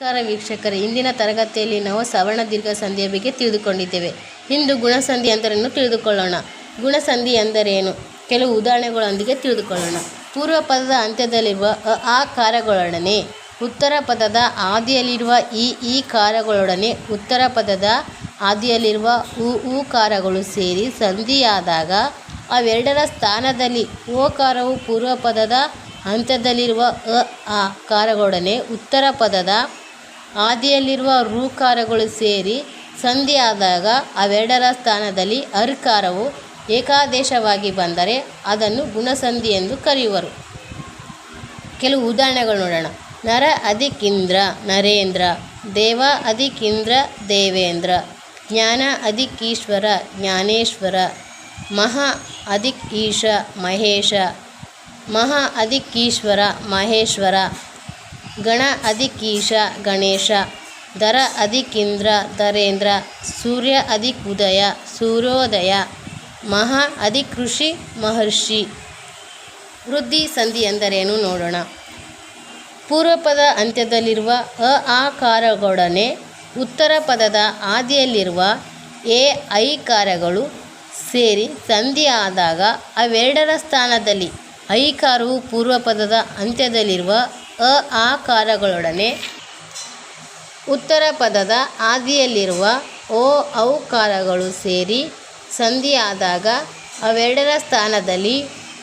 ನಮಸ್ಕಾರ ವೀಕ್ಷಕರೇ. ಇಂದಿನ ತರಗತಿಯಲ್ಲಿ ನಾವು ಸವರ್ಣ ದೀರ್ಘ ಸಂಧಿಯ ಬಗ್ಗೆ ತಿಳಿದುಕೊಂಡಿದ್ದೇವೆ. ಇಂದು ಗುಣಸಂಧಿ ಎಂದರೇನು ತಿಳಿದುಕೊಳ್ಳೋಣ. ಗುಣಸಂಧಿ ಎಂದರೇನು? ಕೆಲವು ಉದಾಹರಣೆಗಳೊಂದಿಗೆ ತಿಳಿದುಕೊಳ್ಳೋಣ. ಪೂರ್ವ ಪದದ ಅಂತ್ಯದಲ್ಲಿರುವ ಅ, ಆ ಕಾರಗಳೊಡನೆ, ಉತ್ತರ ಪದದ ಆದಿಯಲ್ಲಿರುವ ಈ ಈ ಕಾರಗಳೊಡನೆ, ಉತ್ತರ ಪದದ ಆದಿಯಲ್ಲಿರುವ ಉ ಊ ಕಾರಗಳು ಸೇರಿ ಸಂಧಿಯಾದಾಗ ಅವೆರಡರ ಸ್ಥಾನದಲ್ಲಿ ಓ ಕಾರವು ಪೂರ್ವ ಪದದ ಅಂತ್ಯದಲ್ಲಿರುವ ಅ, ಆ ಕಾರಗಳೊಡನೆ, ಉತ್ತರ ಪದದ ಆದಿಯಲ್ಲಿರುವ ಋಕಾರಗಳು ಸೇರಿ ಸಂಧಿಯಾದಾಗ ಅವೆರಡರ ಸ್ಥಾನದಲ್ಲಿ ಅರ್ಕಾರವು ಏಕಾದೇಶವಾಗಿ ಬಂದರೆ ಅದನ್ನು ಗುಣಸಂಧಿ ಎಂದು ಕರೆಯುವರು. ಕೆಲವು ಉದಾಹರಣೆಗಳು ನೋಡೋಣ. ನರ ಅಧಿಕಿಂದ್ರ, ನರೇಂದ್ರ, ದೇವ ಅಧಿಕಿಂದ್ರ, ದೇವೇಂದ್ರ, ಜ್ಞಾನ ಅಧಿಕೀಶ್ವರ, ಜ್ಞಾನೇಶ್ವರ, ಮಹಾ ಅಧಿಕ್ ಈಶ ಮಹೇಶ, ಮಹಾ ಅಧಿಕೀಶ್ವರ, ಮಹೇಶ್ವರ ಗಣ ಅಧಿಕೀಶ ಗಣೇಶ, ದರ ಅಧಿಕೀಂದ್ರ ದರೇಂದ್ರ, ಸೂರ್ಯ ಅಧಿಕ ಉದಯ ಸೂರ್ಯೋದಯ, ಮಹಾ ಅಧಿಕೃಷಿ ಮಹರ್ಷಿ. ವೃದ್ಧಿ ಸಂಧಿ ಎಂದರೇನು ನೋಡೋಣ. ಪೂರ್ವಪದ ಅಂತ್ಯದಲ್ಲಿರುವ ಅ ಆಕಾರಗಳೊಡನೆ ಉತ್ತರ ಪದದ ಆದಿಯಲ್ಲಿರುವ ಎ ಐಕಾರಗಳು ಸೇರಿ ಸಂಧಿ ಆದಾಗ ಅವೆರಡರ ಸ್ಥಾನದಲ್ಲಿ ಐಕಾರವು ಪೂರ್ವ ಪದದ ಅಂತ್ಯದಲ್ಲಿರುವ ಅ ಆಕಾರಗಳೊಡನೆ. ಉತ್ತರ ಪದದ ಆದಿಯಲ್ಲಿರುವ ಓ ಔಕಾರಗಳು ಸೇರಿ ಸಂಧಿಯಾದಾಗ ಅವೆರಡರ ಸ್ಥಾನದಲ್ಲಿ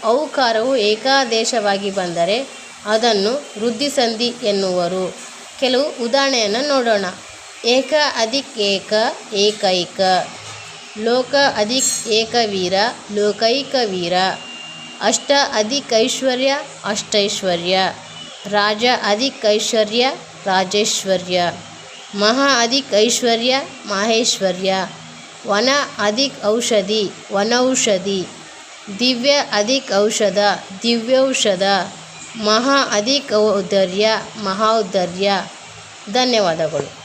ಔಕಾರವು ಏಕಾದೇಶವಾಗಿ ಬಂದರೆ ಅದನ್ನು ವೃದ್ಧಿಸಂಧಿ ಎನ್ನುವರು. ಕೆಲವು ಉದಾಹರಣೆಯನ್ನು ನೋಡೋಣ. ಏಕ ಅಧಿಕ್ ಏಕ ಏಕೈಕ. ಲೋಕ ಅಧಿಕ್ ಏಕವೀರ ಲೋಕೈಕವೀರ. ಅಷ್ಟ ಅಧಿಕೈಶ್ವರ್ಯ ಅಷ್ಟೈಶ್ವರ್ಯ. ರಾಜ ಅಧಿಕೈಶ್ವರ್ಯ ರಾಜೇಶ್ವರ್ಯ. ಮಹಾ ಅಧಿಕೈಶ್ವರ್ಯ ಐಶ್ವರ್ಯ ಮಾಹೇಶ್ವರ್ಯ. ವನ ಅಧಿಕ ಔಷಧಿ ವನೌಷಧಿ. ದಿವ್ಯ ಅಧಿಕ ಔಷಧ ದಿವ್ಯೌಷಧ. ಮಹಾ ಅಧಿಕ ಔದರ್ಯ ಮಹೌದರ್ಯ. ಧನ್ಯವಾದಗಳು.